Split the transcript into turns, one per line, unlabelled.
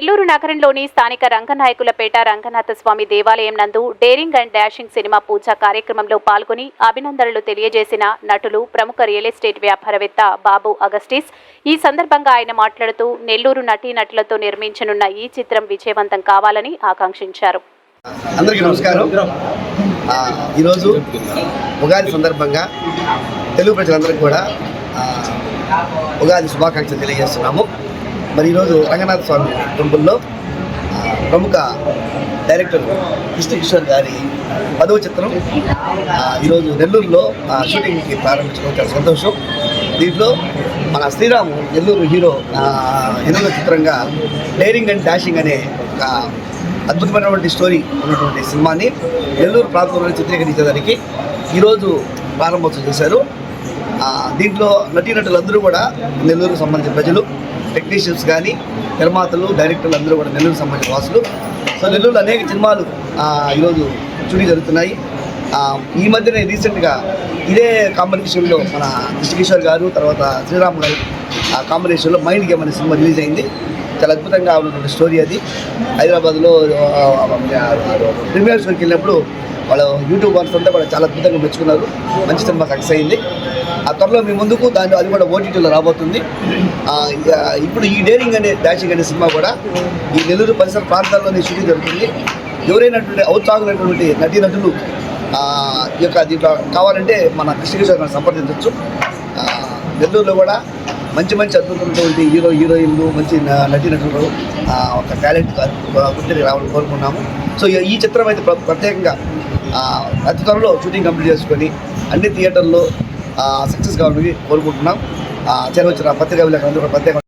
నెల్లూరు నగరంలోని స్థానిక రంగనాయకులపేట రంగనాథ స్వామి దేవాలయం నందు డేరింగ్ అండ్ డాషింగ్ సినిమా పూజ కార్యక్రమంలో పాల్గొని అభినందనలు తెలియజేసిన నటులు ప్రముఖ రియల్ ఎస్టేట్ వ్యాపారవేత్త బాబు అగస్టిస్. ఈ సందర్భంగా ఆయన మాట్లాడుతూ నెల్లూరు నటీనటులతో నిర్మించనున్న ఈ చిత్రం విజయవంతం కావాలని ఆకాంక్షించారు.
అందరికీ నమస్కారం. ఈరోజు ఉగాది సందర్భంగా తెలుగు ప్రజలందరికీ కూడా ఉగాది శుభాకాంక్షలు తెలియజేస్తున్నాము. మరి ఈరోజు రంగనాథ స్వామి టెంపుల్లో ప్రముఖ డైరెక్టర్ కృష్ణ కిషోర్ గారి పదవ చిత్రం ఈరోజు నెల్లూరులో ఆ, షూటింగ్కి ప్రారంభించడం చాలా సంతోషం. దీంట్లో మన శ్రీరాము నెల్లూరు హీరో ఎన్నో చిత్రంగా డైరింగ్ అండ్ డాషింగ్ అనే ఒక అద్భుతమైనటువంటి స్టోరీ ఉన్నటువంటి సినిమాని నెల్లూరు ప్రాంతంలో చిత్రీకరించేదానికి ఈరోజు ప్రారంభోత్సవం చేశారు. దీంట్లో నటీనటులందరూ కూడా నెల్లూరుకు సంబంధించిన ప్రజలు టెక్నీషియన్స్ కానీ నిర్మాతలు డైరెక్టర్లు అందరూ కూడా నెల్లూరు సంబంధించిన వాసులు. సో నెల్లూరులో అనేక సినిమాలు ఈరోజు చూడీ జరుగుతున్నాయి. ఈ మధ్యనే రీసెంట్గా ఇదే కాంబినేషన్లో మన కృష్ణకిషోర్ గారు తర్వాత శ్రీరామ్ గారు ఆ కాంబినేషన్లో మైండ్ గేమ్ అనే సినిమా రిలీజ్ అయింది. చాలా అద్భుతంగా ఉన్నటువంటి స్టోరీ అది. హైదరాబాద్లో ప్రీమియర్ షోకి వెళ్ళినప్పుడు వాళ్ళ యూట్యూబ్ వాళ్ళంతా అంతా కూడా చాలా అద్భుతంగా మెచ్చుకున్నారు. మంచి సినిమా సక్సెస్ అయింది. ఆ త్వరలో మీ ముందుకు దాని అది కూడా ఓటీటీలో రాబోతుంది. ఇక ఇప్పుడు ఈ డేరింగ్ అనే డాషింగ్ అనే సినిమా కూడా ఈ నెల్లూరు పరిసర ప్రాంతాల్లోనే షూటింగ్ జరుగుతుంది. ఎవరైనటువంటి ఔత్సాగులైనటువంటి నటీ నటులు ఈ యొక్క దీంట్లో కావాలంటే మన కృష్ణకిషోర్ సంప్రదించవచ్చు. నెల్లూరులో కూడా మంచి మంచి అద్భుతమైనటువంటి హీరో హీరోయిన్లు మంచి న- నటీనటులు ఒక టాలెంట్ గుర్తిని రావాలని కోరుకున్నాము సో ఈ- ఈ చిత్రం అయితే ప్రత్యేకంగా అతి త్వరలో షూటింగ్ కంప్లీట్ చేసుకొని అన్ని థియేటర్లో సక్సెస్ కావాలని కోరుకుంటున్నాం. చేరవచ్చిన పత్రికా విలేకరులందరూ కూడా ప్రత్యేక